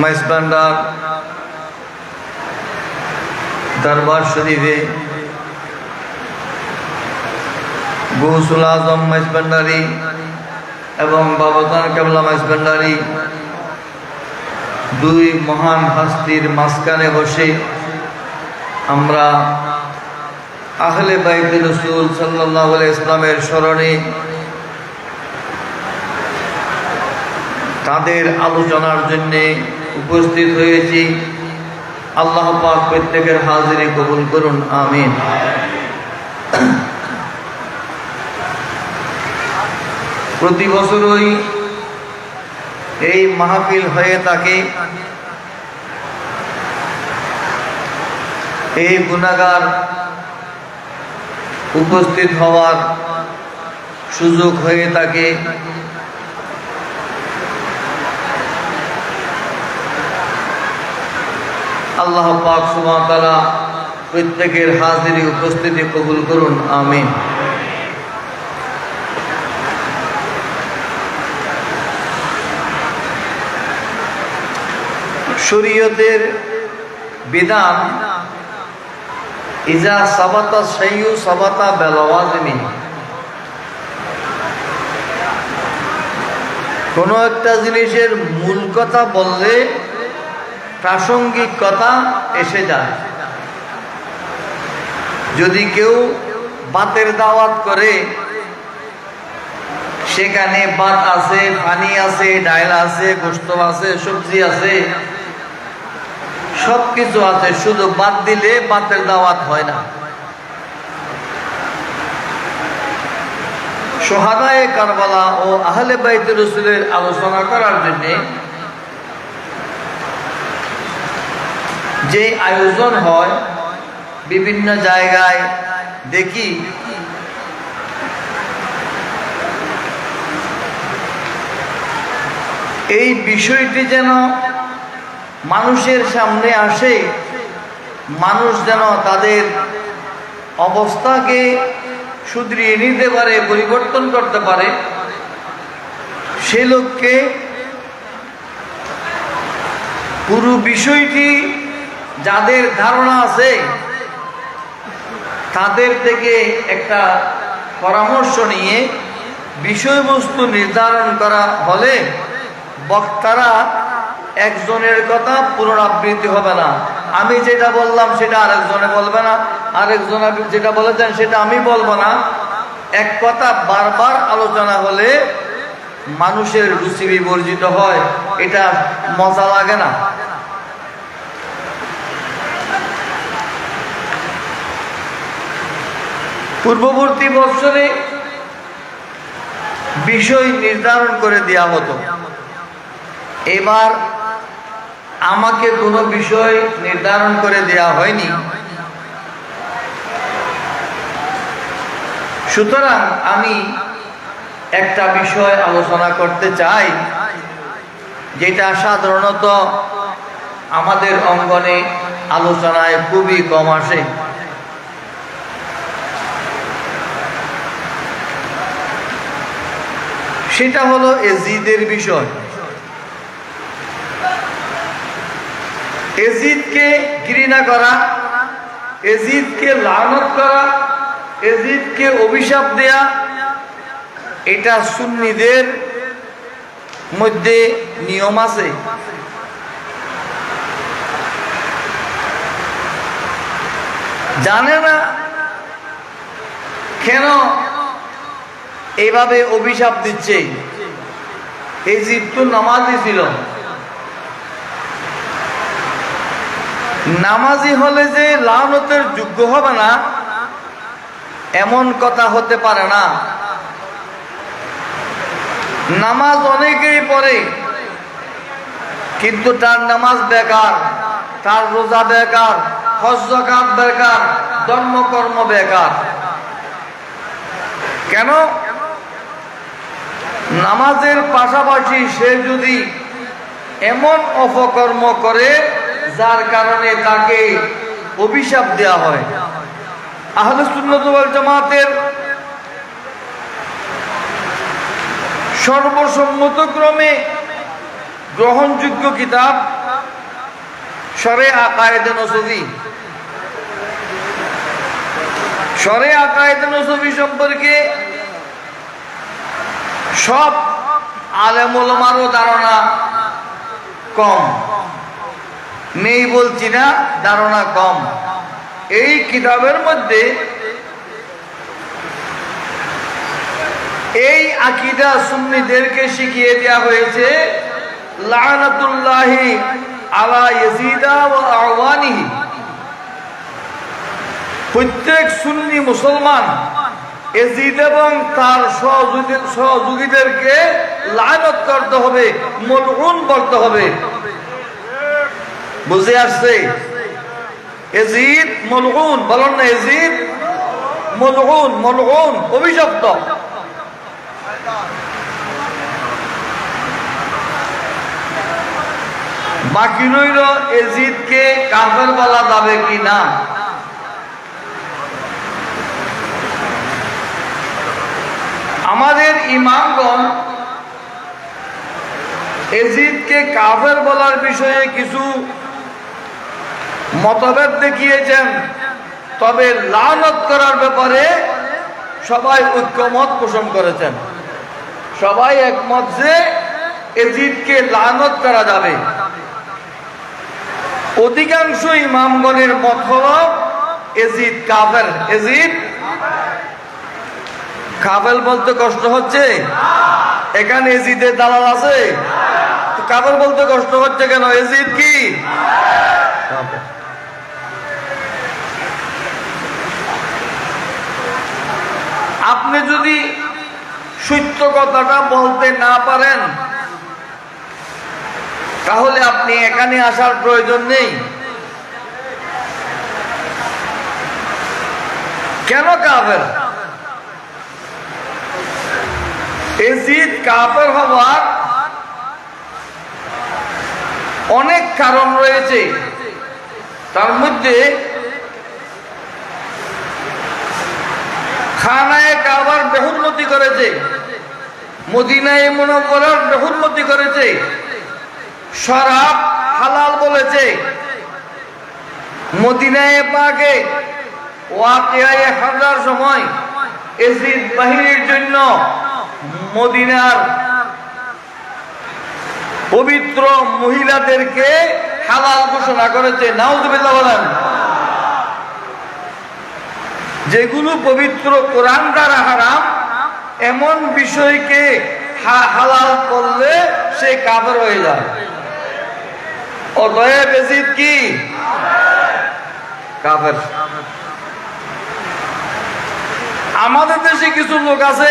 মাইসবান্ডার দরবার শরীফে গৌসুল আজম মাইসবান্ডারি এবং বাবতান কেবলা মাইসবান্ডারি দুই মহান হাস্তির মাঝখানে বসে আমরা আহলে বাইত রসুল সাল্লাহ ইসলামের স্মরণে তাদের আলোচনার জন্য উপস্থিত হয়েছি। আল্লাহ পাক প্রত্যেকের হাজিরে কবুল করুন, আমিন। প্রতি বছরই এই মাহফিল হয়ে থাকে। এই গুণাগার উপস্থিত হওয়ার সুযোগ হয়ে থাকে। আল্লাহ পাক সুমাতালা প্রত্যেকের হাজিরি উপস্থিতি কবুল করুন, আমিন। শরীয়তের বিধান, ইজা সাবাতা সাইয়ু সাবাতা বেলাওয়াজমি কোনো একটা জিনিসের মূল কথা বললে প্রাসঙ্গিক কথা এসে যায়। যদি কেউ বাতের দাওয়াত করে, সেখানে ভাত আছে, পানি আছে, ডাইল আছে, গোস্ত আছে, সবজি আছে সব কিছু আছে, শুধু বাদ দিলে বাতের দাওয়াত হয় না। সোহাদায় কারবালা ও আহলে বাইত রসুলের আলোচনা করার জন্য যে আয়োজন হয় বিভিন্ন জায়গায়, দেখি। এই বিষয়টি যেন মানুষের সামনে আসে, মানুষ যেন তাদের অবস্থাকে শুধরিয়ে নিতে পারে, পরিবর্তন করতে পারে, সে লোককে পুরো বিষয়টি যাদের ধারণা আছে, তাদের থেকে একটা পরামর্শ নিয়ে বিষয়বস্তু নির্ধারণ করা হলে বক্তারা একজনের কথা পুনরাবৃত্তি হবে না। আমি যেটা বললাম সেটা আরেকজনে বলবে না, আরেকজন যেটা বলেছেন সেটা আমি বলব না। এক কথা বারবার আলোচনা হলে মানুষের রুচি বিবর্জিত হয়, এটা মজা লাগে না। পূর্ববর্তী বৎসরে বিষয় নির্ধারণ করে দেওয়া হতো। এবার আমাকে কোনো বিষয় নির্ধারণ করে দেওয়া হয়নি। সুতরাং আমি একটা বিষয় আলোচনা করতে চাই, যেটা সাধারণত আমাদের অঙ্গনে আলোচনায় খুবই কম আসে। সেটা হলো এজিদের বিষয়। এজিদকে ঘৃণা করা এজিদকে লানত করা এজিদকে অভিশাপ দেয়া, এটা সুন্নিদের মধ্যে নিয়ম আছে। জানে না কেন এইভাবে অভিশাপ দিচ্ছে। এজিদ তো নামাজি ছিল নামাজি হলে যে লালতের যোগ্য হবে না, এমন কথা হতে পারে না। নামাজ অনেকেই পড়ে, কিন্তু তার নামাজ বেকার, তার রোজা বেকার হজ্জকাত বেকার, ধর্মকর্ম বেকার। কেন? নামাজের পাশাপাশি সে যদি এমন অপকর্ম করে, যার কারণে তাকে অভিশাপ দেওয়া হয়। আহলে সুন্নত ওয়াল জামাতের সর্বসম্মতক্রমে গ্রহণযোগ্য কিতাব সরে আকায়েদ নসবি। সরে আকায়েদ নসবি সম্পর্কে সব আলেমুলমারও ধারণা কম। নেই বলছি না, ধারণা কম। এই কিতাবের মধ্যে এই আকিদা সুন্নিদেরকে শিখিয়ে দেওয়া হয়েছে, লানাতুল্লাহি আলা প্রত্যেক সুন্নি মুসলমান এজিদ এবং তার সহযোগী- সহযোগীদেরকে করতে হবে বলতে হবে। বুঝে আসছে? এজিদ বলুন না এজিদ এজিদকে বলা যাবে কি না? আমাদের ইমামগণ এজিদকে কাফের বলার বিষয়ে কিছু মতভেদ দেখিয়েছেন। তবে লানত করার ব্যাপারে সবাই ঐক্যমত পোষণ করেছেন। সবাই একমত যে এজিদকে লানত করা যাবে। অধিকাংশ ইমামগণের মত হল এজিদ কাফের। এজিদ কাফেল বলতে কষ্ট হচ্ছে? এখানে এজিদের দালাল আছে? কাফের বলতে কষ্ট হচ্ছে কেন? এজিদ কি? আপনি যদি সত্য কথাটা বলতে না পারেন, তাহলে আপনি এখানে আসার প্রয়োজন নেই। কেন কাফের এজিদ কাফের হওয়ার অনেক কারণ রয়েছে। তার মধ্যে খানায় কাবার বেহুন্নতি করেছে। মদিনায় মনোবরার বেহুন্নতি করেছে। শরাব হালাল বলেছে। মদিনায় পাকে ওয়াকিয়ায় হাজার সময় এসিদ বাহিনীর জন্য মদিনার পবিত্র মহিলাদেরকে হালাল ঘোষণা করেছে। নাউজুবিল্লাহ বলেন, যেগুলো পবিত্র কোরআন দ্বারা হারাম, এমন বিষয়কে হালাল করলে সে কাফের হয়ে এজিদ কি? আমাদের দেশে কিছু লোক আছে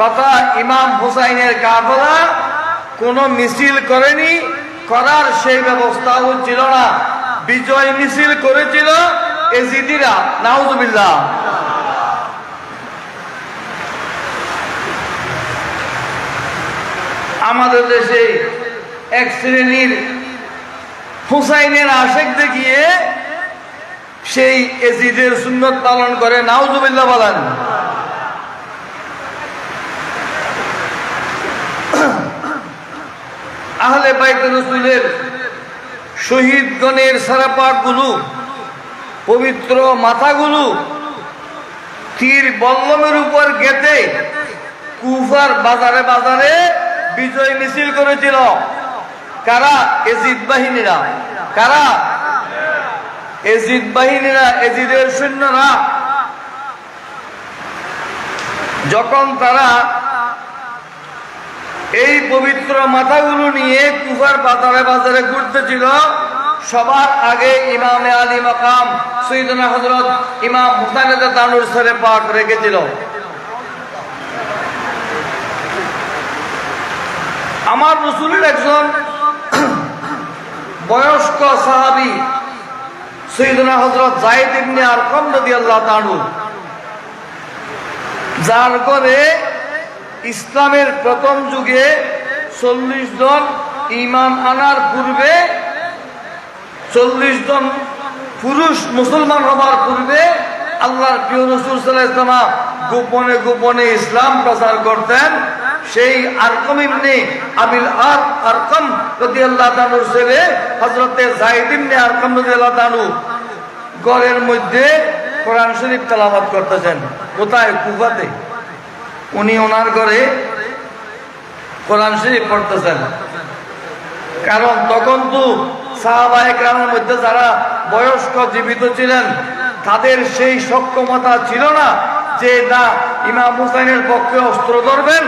তথা ইমাম হুসাইনের কাফেলা কোনো মিছিল করেনি, করার সেই ব্যবস্থাও ছিল না। বিজয় মিছিল করেছিল এজিদিরা, নাউজুবিল্লাহ। আমাদের দেশে এক শ্রেণির হুসাইনের আশেক দেখিয়ে সেই এজিদের সুন্নত পালন করে, নাউজুবিল্লাহ বলেন। আহলে বাইতে রসুলের শহীদগণের সারাপাকগুলো, পবিত্র মাথাগুলো তীর বল্লমের উপর গেতে কুফার বাজারে বাজারে বিজয় মিছিল করেছিল। কারা? এজিদ বাহিনীরা। কারা? এজিদ বাহিনীরা, এজিদের সৈন্যরা। যখন তারা এই পবিত্র মাথাগুলো নিয়ে কুফার বাজারে বাজারে ঘুরতেছিল। সবার আগে ইমামে আলী মাকাম সৈদনা হজরত ইমাম হুসাইন তানুর সরে পাক রেখেছিল। আমার রসুলের একজন বয়স্ক সাহাবি সৈদনা হজরত জাহিদ ইবনে আরকম আল্লাহ তাআলা যার করে ইসলামের প্রথম যুগে চল্লিশ জন ইমান আনার পূর্বে, চল্লিশ জন পুরুষ মুসলমান হবার পূর্বে আল্লাহর প্রিয় রসুল সাল্লাহ গোপনে গোপনে ইসলাম প্রচার করতেন। সেই আরকম ইবনে আবিল আর আরকম রদি আল্লাহ তানুর ছেলে হজরতে জাহিদ ইবনে আরকম রদি আল্লাহ তানু গড়ের মধ্যে কোরআন শরীফ তালাবাদ করতেছেন। কোথায়? কুফাতে। উনি ওনার ঘরে কোরআন শরীফ পড়তেছেন। কারণ তখন তো রামের মধ্যে যারা বয়স্ক, জীবিত ছিলেন, তাদের সেই সক্ষমতা ছিল না যে না ইমাম হুসাইনের পক্ষে অস্ত্র ধরবেন,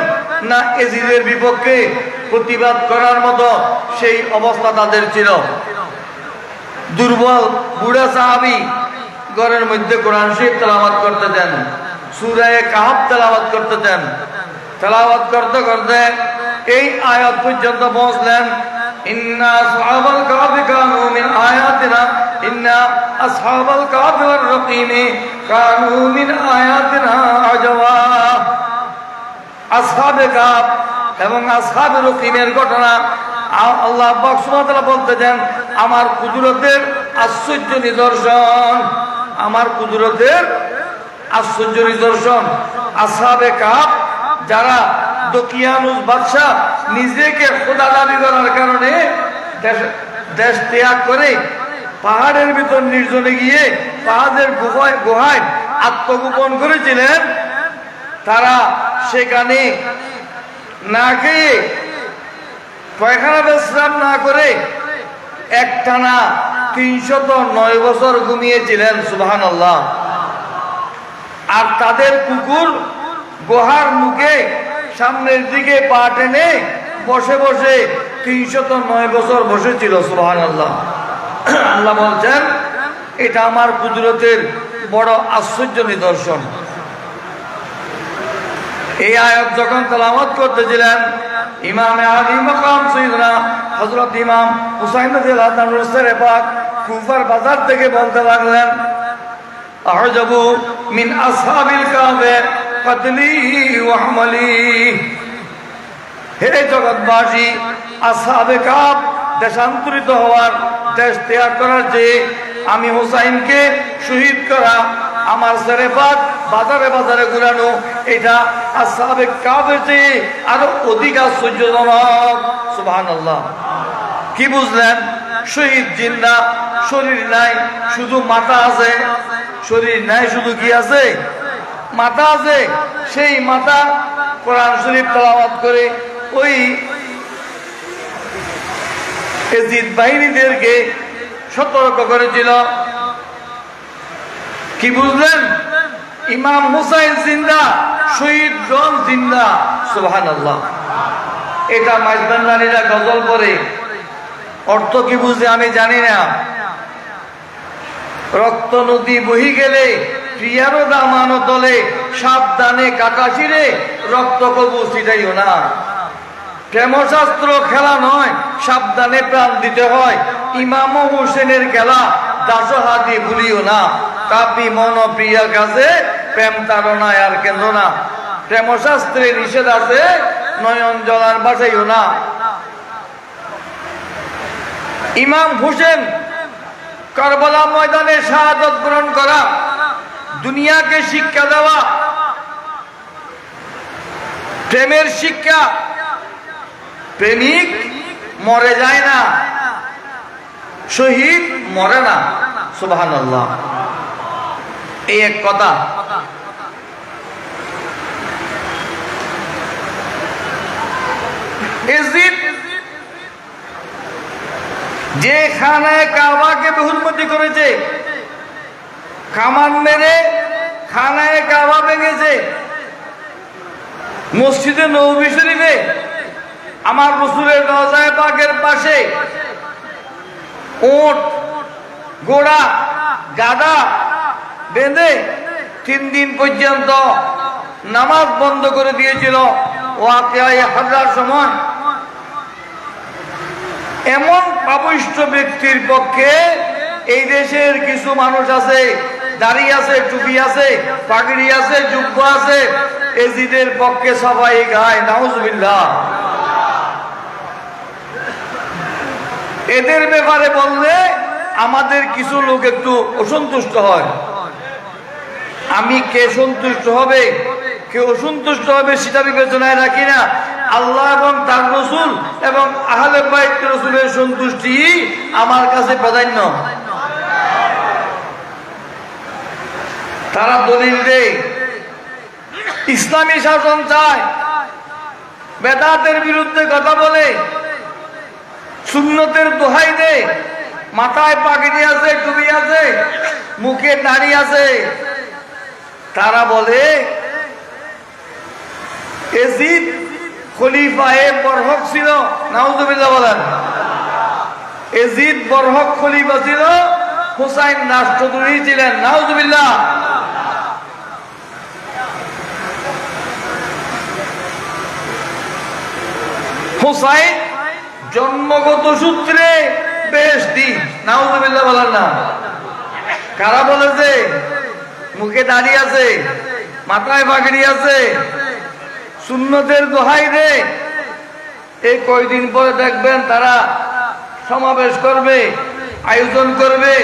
না এজিদের বিপক্ষে প্রতিবাদ করার মতো সেই অবস্থা তাদের ছিল। দুর্বল, বুড়া সাহাবি ঘরের মধ্যে কোরআন শরীফ তেলাওয়াত করতে দেন। সুরায় কাহাব করতে দেন তেলাওয়াত করতে করতে এই আয়াত পর্যন্ত পৌঁছলেন। আয়াতিনা এবং ঘটনা আল্লাহ বলতে দেন আমার কুদরতের আশ্চর্য নিদর্শন, আমার কুদরতের আশ্চর্য নিদর্শন। আসহাবে কাপ যারা দকিয়ানুস বাদশাহ নিজেকে খোদা দাবি করার কারণে দেশ- ত্যাগ করে পাহাড়ের ভিতর নির্জনে গিয়ে পাহাড়ের গুহায় গুহায় আত্মগোপন করেছিলেন। তারা সেখানে না খেয়ে পায়খানা বিশ্রাম না করে একটানা তিনশত নয় বছর ঘুমিয়েছিলেন সুবাহান আল্লাহ আর তাদের কুকুর গুহার মুখে সামনের দিকে পা টেনে বসে বসে তিনশত নয় বছর বসেছিল সুবাহান আল্লাহ আল্লাহ বলছেন, এটা আমার কুদরতের বড় আশ্চর্য নিদর্শন। এই আয়াত যখন তালামত করতেছিলেন, ইমামে আলী মাকাম সৈয়দনা হযরত ইমাম হুসাইন পাক কুফার বাজার থেকে বলতে লাগলেন আহজাবু মিন আসহাবিল কাবে কতলি ওয়া আমলি। হে জগৎবাসী, আসহাবে কাব দেশান্তরিত হওয়ার দেশ ত্যাগ করার যে আমি হুসাইনকে শহীদ করা, আমার সেরেফাত বাজারে বাজারে ঘুরানো, এটা আসহাবে কাবের চেয়ে আরও অধিক আশ্চর্যজনক। সুবহানাল্লাহ। কি বুঝলেন? শহীদ জিন্দা, শরীর নাই, শুধু মাথা আছে শরীর নাই, শুধু কি আছে? মাথা আছে। সেই মাথা কোরআন শরীফ তেলাওয়াত করে ওই এজিদ বাহিনীদেরকে সতর্ক করেছিল। কি বুঝলেন? ইমাম হুসাইন জিন্দা, শহীদ জন জিন্দা সুবহান আল্লাহ এটা মাইজবান্দানিরা গজল করে অর্থ কি বুঝে আমি জানি না। রক্ত নদী বহি গেলে প্রিয়ারও দামানো তলে, সাবধানে কাটাছিরে রক্ত কবু ছিটাইও না। প্রেমশাস্ত্র খেলা নয়, সাবধানে প্রাণ দিতে হয়। ইমাম হোসেনের খেলা, দাসহাদি ভুলিও না। কাপি মন প্রিয়া কাছে প্রেম তারণায় আর কেন না। প্রেমশাস্ত্রে নিষেধ আছে, নয়ন জলার বাসাইও না। ইমাম হোসেন কারবালা ময়দানে শাহাদত গ্রহণ করা, দুনিয়াকে শিক্ষা দেওয়া, প্রেমের শিক্ষা, প্রেমিক মরে যায় না, শহীদ মরে না সুবাহান এই এক কথা। এজিদ যে খানায় কাবাকে বহুলমতি করেছে কামান মেরে খানায় কাবা ভেঙেছে, মসজিদে নবী শরীফে আমার রসুলের রজায় পাকের পাশে ওট গোড়া গাদা বেঁধে তিন দিন পর্যন্ত নামাজ বন্ধ করে দিয়েছিল। ওয়াকে হাজার সময় এমন পাবিষ্ট ব্যক্তির পক্ষে এই দেশের কিছু মানুষ আছে, দাড়ি আছে, টুপি আছে, পাগড়ি আছে যুব্য আছে, এজিদের পক্ষে সবাই গায় নাউজুবিল্লাহ। এদের ব্যাপারে বললে আমাদের কিছু লোক একটু অসন্তুষ্ট হয়। আমি কে সন্তুষ্ট হবে? কে অসন্তুষ্ট হবে সেটা বিবেচনায় রাখি না। আল্লাহ এবং তার রসুল এবং আহলে রসুলের সন্তুষ্টি আমার কাছে প্রাধান্য। তারা দলিল দেয়, ইসলামী শাসন চায়, বেদাতের বিরুদ্ধে কথা বলে, সুন্নতের দোহাই দে মাথায় পাগড়ি আছে, টুপি আছে, মুখে দাড়ি আছে। তারা বলে এজিদ খলিফায়ে বরহক ছিল, নাউজুবিল্লাহ বলেন। এজিদ বরহক খলিফা ছিল, হুসাইন রাষ্ট্রদ্রোহী ছিলেন, নাউজুবিল্লাহ। হুসাইন জন্মগত সূত্রে বেশ দিন, নাউজুবিল্লাহ বলেন না। কারা বলেছে? মুখে দাঁড়িয়ে আছে, মাথায় পাগড়ি আছে সুন্নদের দোহাই রে। এই কয়দিন পরে দেখবেন তারা সমাবেশ করবে, আয়োজন করবে,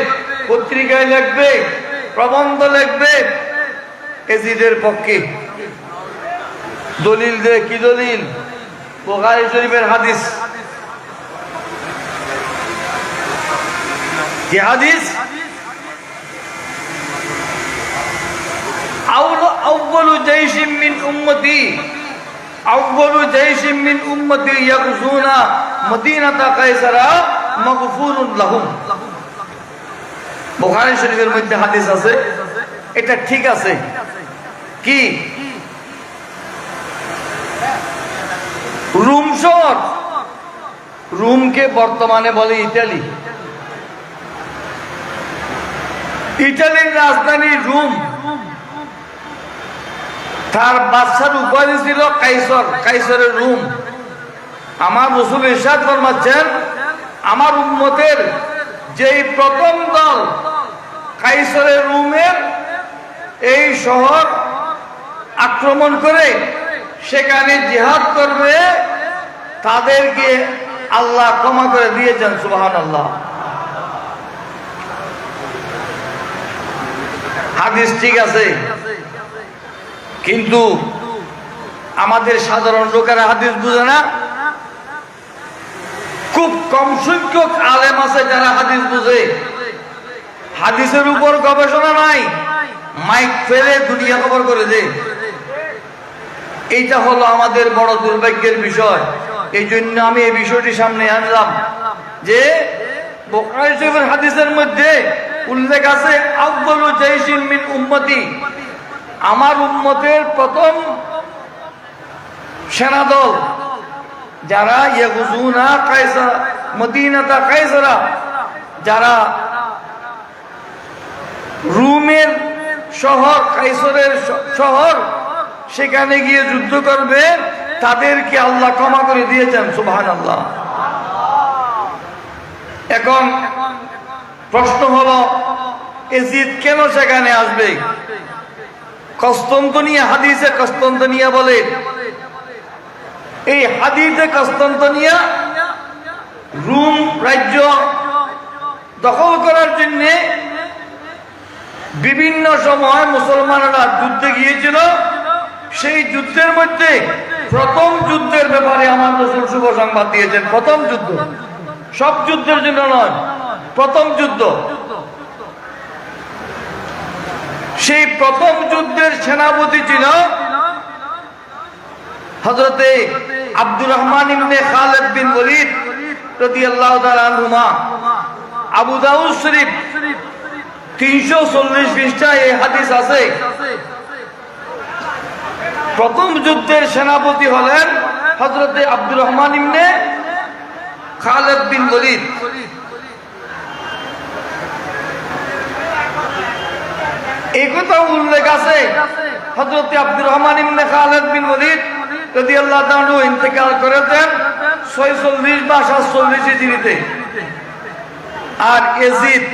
পত্রিকায় লিখবে, প্রবন্ধ লিখবে। এজিদের পক্ষে। দলিল দে, কি দলিল? বোখারি শরীফের হাদিস। যে হাদিস? আউ আউ্বলু জৈসিম মিন উম্মতি। আউ্বলু জাইশিম মিন উম্মতি ইয়াকুজুনা মদিনাতা কায়সারা মাগফুরুন লাহুম বুখারী শরীফের মধ্যে হাদিস আছে। এটা ঠিক আছে। কি? রুম শহর। রুমকে বর্তমানে বলে ইতালি। ইটালির রাজধানী রুম। তার বাচ্চার উপাধি ছিল কাইসর, কাইসরের রুম। আমার রসুল ইরশাদ ফরমাচ্ছেন, আমার উন্মতের যেই প্রথম দল কাইসরের রুমের এই শহর আক্রমণ করে সেখানে জিহাদ করবে, তাদেরকে আল্লাহ ক্ষমা করে দিয়েছেন সুবাহান আল্লাহ হাদিস ঠিক আছে। কিন্তু আমাদের সাধারণ লোকেরা হাদিস বুঝে না? খুব কম সংখ্যক আলেম আছে যারা হাদিস বুঝে। হাদিসের উপর গবেষণা নাই, মাইক ফেলে দুনিয়া খবর করে দে। এইটা হলো আমাদের বড় দুর্ভাগ্যের বিষয়। এই জন্য আমি এই বিষয়টি সামনে আনলাম যে হাদিসের মধ্যে উল্লেখ আছে আব্বালু জাইসিন মিন উম্মতি। আমার উম্মতের প্রথম সেনাদল যারা মদিনাতা যারা রুমের শহর কাইসরের শহর, সেখানে গিয়ে যুদ্ধ করবে, তাদেরকে আল্লাহ ক্ষমা করে দিয়েছেন সুবহান আল্লাহ এখন প্রশ্ন হলো এজিদ কেন সেখানে আসবে? কস্তন্তনিয়া হাদিসে কস্তন্তনিয়া বলে। এই হাদিসে কস্তন্তনিয়া রুম, রাজ্য দখল করার জন্য বিভিন্ন সময় মুসলমানরা যুদ্ধে গিয়েছিল। সেই যুদ্ধের মধ্যে প্রথম যুদ্ধের ব্যাপারে আমার রসুল শুভ সংবাদ দিয়েছেন। প্রথম যুদ্ধ। সব যুদ্ধের জন্য নয়, প্রথম যুদ্ধ। সেই প্রথম যুদ্ধের সেনাপতি ছিল হজরতে আব্দুর রহমান ইবনে খালেদ বিন ওলিদ রাদিয়াল্লাহু তাআলা আনহুমা। আবু দাউদ শরীফ, তিনশো চল্লিশ পৃষ্ঠায় এই হাদিস আছে। প্রথম যুদ্ধের সেনাপতি হলেন হজরতে আব্দুর রহমান ইবনে খালেদ বিন ওলিদ এই উল্লেখ আছে হজরত আব্দুর রহমান ইবনে খালেদ বিন ওলিদ যদি আল্লাহ তাআলা ইন্তেকাল করেছেন ছয়চল্লিশ বা সাতচল্লিশ হিজরিতে আর এজিদ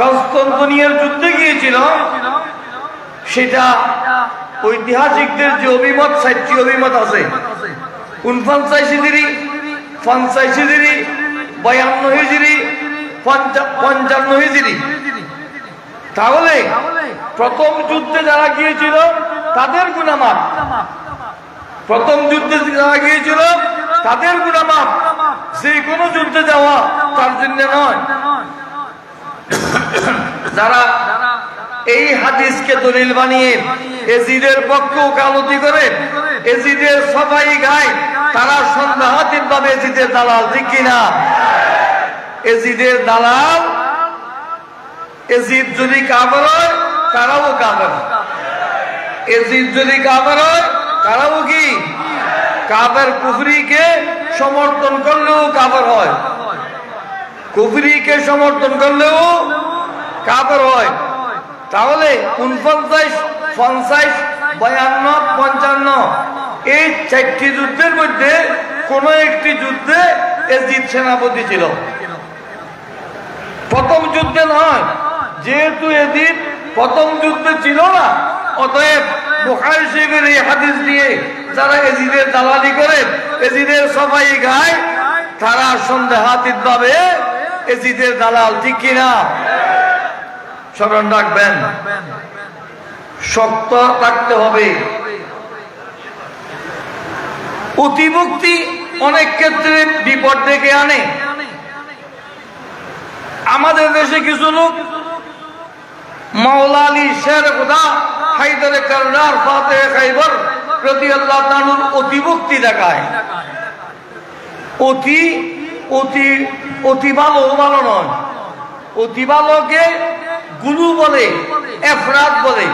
কনস্তান্তনিয়ার যুদ্ধে গিয়েছিল, সেটা ঐতিহাসিকদের যে অভিমত সাহিত্য অভিমত আছে। উনপঞ্চাশ হিজড়ি, পঞ্চাশ হিজড়ি, বয়ান্ন হিজড়ি পঞ্চান্ন হিজড়ি। তাহলে প্রথম যুদ্ধে যারা গিয়েছিল, তাদের গুণামাপ প্রথম যুদ্ধে যারা গিয়েছিল, তাদের গুণামাপ যে কোনো যুদ্ধে যাওয়া তার জন্য নয়। যারা এই হাদিসকে দলিল বানিয়ে এজিদের পক্ষে ওকালতি করে, এজিদের সবাই গায়, তারা সন্দেহাতীত ভাবে এজিদের দালাল, ঠিক কিনা? এজিদের দালাল এজিদ যদি কাবার হয় তারাও কাবার এজিদ যদি কাবার হয় তারাও কি? কাবার কুফরিকে সমর্থন করলেও কাবার হয়। কুফরিকে সমর্থন করলেও কাবার হয়। তাহলে উনপঞ্চাশ, পঞ্চাশ, বায়ান্ন, পঞ্চান্ন, এই চারটি যুদ্ধের মধ্যে কোন একটি যুদ্ধে এজিদ সেনাপতি ছিল। প্রথম যুদ্ধে নয় যেহেতু এদিন প্রথম যুদ্ধে ছিল না, অতএব বুখারি শরীফের এই হাদিস দিয়ে যারা এজিদের দালালি করে, এজিদের সবাই গায়, তারা সন্দেহাতীত ভাবে এজিদের দালাল, ঠিক কিনা? স্মরণ রাখবেন, শক্ত থাকতে হবে। অতিভক্তি অনেক ক্ষেত্রে বিপদ ডেকে আনে। আমাদের দেশে কিছু লোক মাওলা শের খুদা হাইদারে কারনার ফাতে খাইবর প্রতি আল্লাহ তানুর অতিভক্তি দেখায়। অতি অতি অতি ভালো ভালো নয়। অতি ভালোকে গুরু বলে, এফরাত বলে,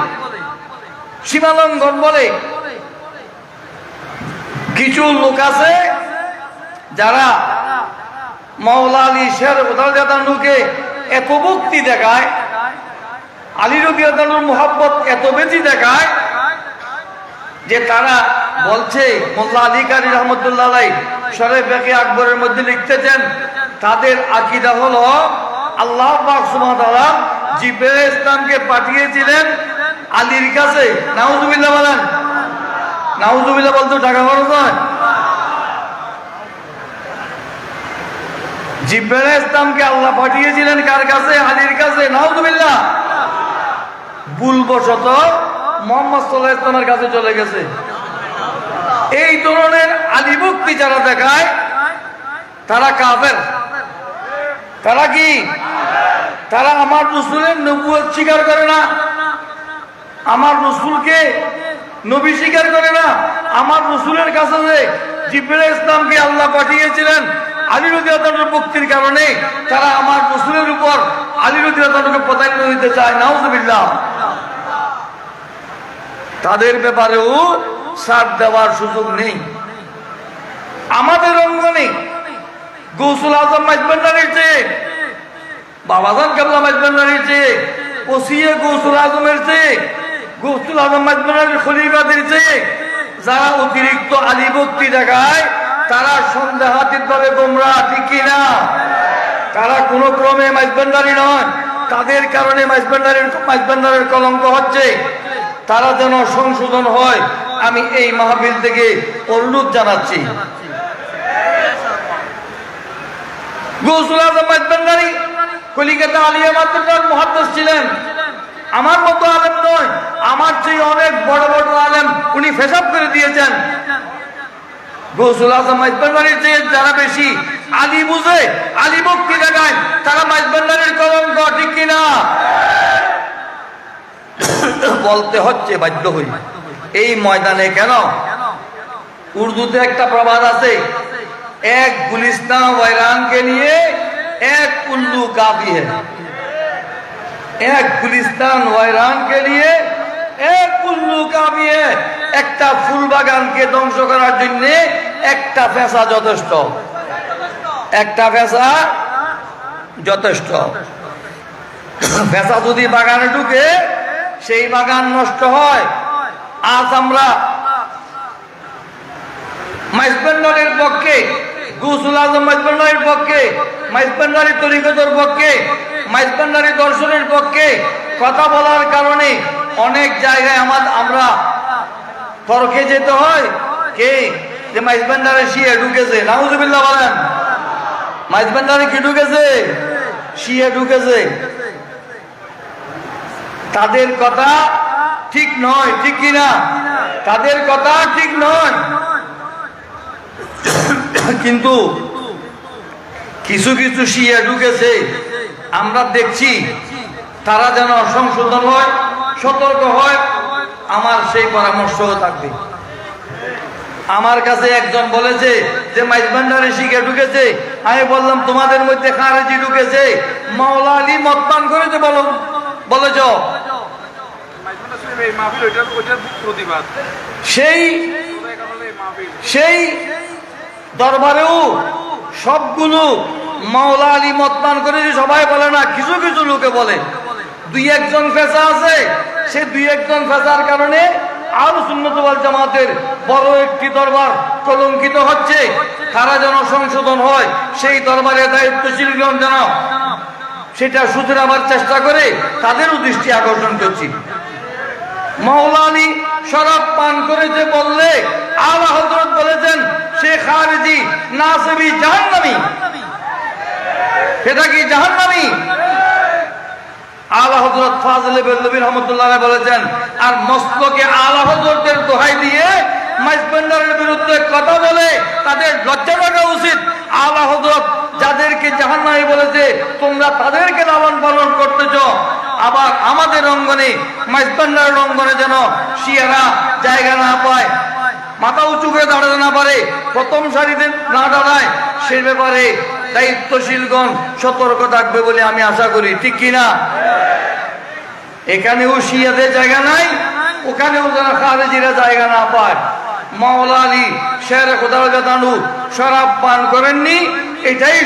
সীমালঙ্ঘন বলে। কিছু লোক আছে যারা মাওলা শের উদারদানুকে এত ভক্তি দেখায় আলী রবিয়াদানুর মোহাব্বত এত বেশি দেখায় যে তারা বলছে, মোল্লা আলী কারি রহমতুল্লাহ সরে বেকে আকবরের মধ্যে লিখতেছেন, তাদের আকিদা হলো আল্লাহ ইসলামকে পাঠিয়েছিলেন আলীর কাছে। নাউজুবিল্লাহ বলেন। নাউজুবিল্লাহ বলতে টাকা খরচ হয়। জিব্রাইল ইসলামকে আল্লাহ পাঠিয়েছিলেন কার কাছে? আলীর কাছে। নাউজুবিল্লাহ। ভুলবশত মোহাম্মদ কাছে চলে গেছে। এই ধরনের আলিভক্তি যারা দেখায়, তারা কাফের। তারা কি? তারা আমার রসুলের নবুয়ত স্বীকার করে না। আমার রসুলকে নবী স্বীকার করে না। আমার রসুলের কাছে যে জিব্রাইল ইসলামকে আল্লাহ পাঠিয়েছিলেন আলী রদিয়াতনের মুক্তির কারণে, তারা আমার রসুলের উপর আলী রদিয়াতনকে প্রাধান্য দিতে চায়। নাউজুবিল্লাহ। তাদের ব্যাপারেও সার দেওয়ার সুযোগ নেই। আমাদের অঙ্গনে গৌসুল আজম মাজবান্ডারির চেয়ে, বাবাজান কাবলা মাজবান্ডারির চেয়ে ওসিয়ে গৌসুল আজমের চেয়ে, গৌসুল আজম মাজবান্ডারির খলিফাদের চেয়ে যারা অতিরিক্ত আলিভক্তি দেখায়, তারা সন্দেহাতীত ভাবে গোমরা, ঠিক কিনা তারা কোনো ক্রমে মাইজবান্ডারি নয় তাদের কারণে মাইজবান্ডারের মাইজবান্ডারের কলঙ্ক হচ্ছে তারা যেন সংশোধন হয়, আমি এই মাহফিল থেকে অনুরোধ জানাচ্ছি। ছিলেন। আমার মতো আলেম আমার চেয়ে অনেক বড় বড় আলেম উনি ফেসাব করে দিয়েছেন। চেয়ে যারা বেশি আলী বুঝে, আলী ভক্তি দেখায়, তারা মাইজবান্ডারির কলঙ্ক, ঠিক কিনা? বলতে হচ্ছে, বাধ্য হই। এই ময়দানে কেন? উর্দুতে একটা প্রবাদ আছে, এক গুলিস্তান ওয়রানকে নিয়ে এক উল্লু কাফি है এক গুলিস্তান ওয়রানকে নিয়ে এক উল্লু কাফি है একটা ফুল বাগানকে ধ্বংস করার জন্য একটা ফেসা যথেষ্ট। একটা ফেসা যথেষ্ট। ফেসা যদি বাগানে ঢুকে সেই বাগান নষ্ট হয়। আজ আমরা মাইজবান্ডারের পক্ষে, গুসুল আজম মাইজবান্ডারের পক্ষে মাইজবান্ডারি তরিকতর পক্ষে মাইজবান্ডারি দর্শনের পক্ষে কথা বলার কারণে অনেক জায়গায় আমার আমরা তর্কে যেতে হয়। কে? যে মাইজবান্ডারে শিয়ে ঢুকেছে। নাউজুবিল্লাহ বলেন। মাইজবান্ডারে কি ঢুকেছে? শিয়ে ঢুকেছে। তাদের কথা ঠিক নয়, ঠিক কিনা? তাদের কথা ঠিক নয়। কিন্তু কিছু কিছু শিয়া ঢুকেছে, আমরা দেখছি তারা যেন সংশোধন হয়, সতর্ক হয়, আমার সেই পরামর্শ থাকবে। আমার কাছে একজন বলেছে যে মাইজবান্ডারে শিখে ঢুকেছে, আমি বললাম, তোমাদের মধ্যে খারেজি ঢুকেছে, মাওলা আলী মতপান করেছে বলো। ওইটার প্রতিবাদ সেই সেই দরবারেও সবগুলো মাওলা আলী মতদান করেছে সবাই বলে না, কিছু কিছু লোকে বলে। দুই একজন ফেসা আছে, সে দুই একজন ফেসার কারণে আর সুন্নতওয়াল জামাতের বড় একটি দরবার কলঙ্কিত হচ্ছে। তারা যেন সংশোধন হয়, সেই দরবারে দায়িত্বশীলগণ যেন সেটা শুধরাবার চেষ্টা করে তাদেরও দৃষ্টি আকর্ষণ করছি। মৌলানি শরাব পান করে যে বললে আলা হজরত বলেছেন সে খারেজি নাসেবি জাহান্নামি। সেটা কি জাহান্নামি? আলা হজরত ফাজলে বেল্লবী রহমতুল্লাহ বলেছেন, আর মস্তকে আলা হজরতের দোহাই দিয়ে মাইজবেন্ডারের বিরুদ্ধে কথা বলে তাদের লজ্জা রাখা উচিত। আলা হজরত যাদেরকে জাহান্নামি বলেছে, তোমরা তাদেরকে লালন পালন করতেছ। আবার আমাদের অঙ্গনে মাইজবেন্ডারের অঙ্গনে যেন শিয়ারা জায়গা না পায়, মাথা উঁচু করে দাঁড়াতে না পারে, প্রথম সারিতে না দাঁড়ায়, সে ব্যাপারে দায়িত্বশীলগণ সতর্ক থাকবে বলে আমি আশা করি। ঠিক কিনা এখানেও শিয়াদের জায়গা নাই, ওখানেও যেন খারেজিরা জায়গা না পায়। পান করেননি, এটাই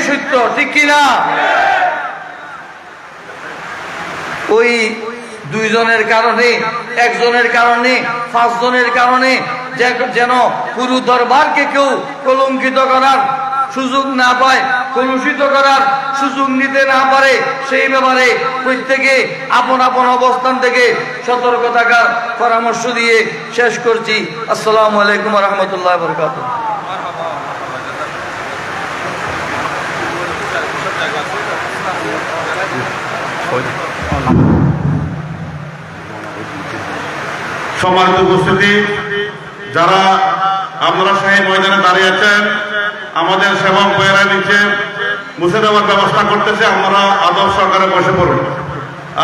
ঠিক ওই দুইজনের কারণে, একজনের কারণে, পাঁচজনের কারণে যেন পুরো দরবারকে কেউ কলঙ্কিত করার সুযোগ না পায়, কলুষিত করার সুযোগ নিতে না পারে, সেই ব্যাপারে প্রত্যেকে আপন আপন অবস্থান থেকে সতর্ক থাকার পরামর্শ দিয়ে শেষ করছি। আসসালামু আলাইকুম রহমতুল্লাহ বরকাত সমাজ উপস্থিতি, যারা আপনারা শাহী ময়দানে দাঁড়িয়ে আছেন আমাদের সেবক বয়েরা নিচে মুছে দেওয়ার ব্যবস্থা করতেছে, আমরা আদর সরকারে বসে পড়ুন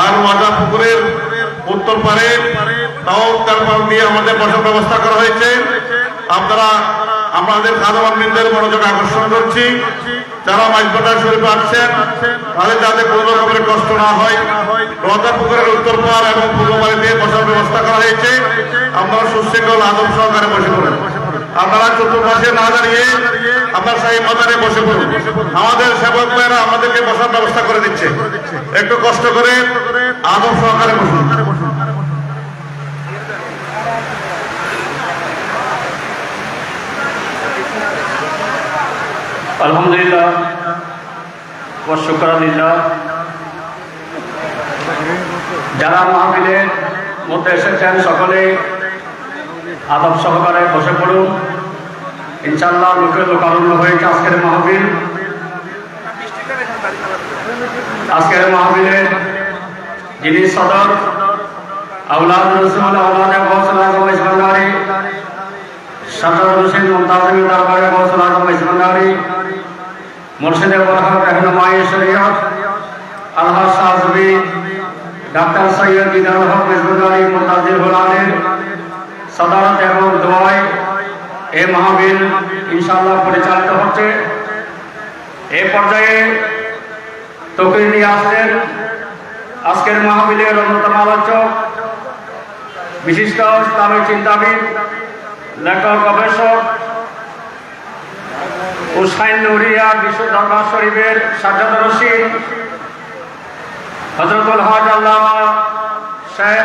আর ওয়াজা পুকুরের উত্তর পারে তাও তারপর দিয়ে আমাদের বসার ব্যবস্থা করা হয়েছে। আপনারা, আমাদের খাদাবান বৃন্দের মনোযোগ আকর্ষণ করছি। যারা মাইজবাটার শরীফে আসছেন, তাদের যাতে কোনো রকমের কষ্ট না হয় রোজা পুকুরের উত্তর পার এবং পূর্ব পারে দিয়ে বসার ব্যবস্থা করা হয়েছে। আপনারা সুশৃঙ্খল আদম সহকারে বসে পড়ুন আপনারা চতুর্পাশে না দাঁড়িয়ে আপনার সেই মাদারে বসে পড়ুন। আমাদের সেবক ভাইয়েরা আমাদেরকে বসার ব্যবস্থা করে দিচ্ছে। একটু কষ্ট করে আদম সহকারে বসুন। আলহামদুলিল্লাহ। যারা মাহফিলের মধ্যে এসেছেন সকলে আদব সহকারে বসে পড়ুন। ইনশাল্লাহ লোকে লোকারণ্য হয়েছে আজকের মাহফিল। আজকের মাহফিলের যিনি সদর, আউলাদ ডাক্তার সৈয়দ দিদার হক সদারত এবং দোয়াই এ মাহবিল ইনশাআল্লাহ পরিচালিত হচ্ছে। এ পর্যায়ে তকির নিয়ে আসলেন আজকের মাহবিলের অন্যতম আলোচক, বিশিষ্ট ইসলামী চিন্তাবিদ, লেখক, গবেষক হুসাইন নুরিয়া বিশ্ব দরবার শরীফের সাজাদ রশিদ হজরতুল হজ আল্লাহ শেখ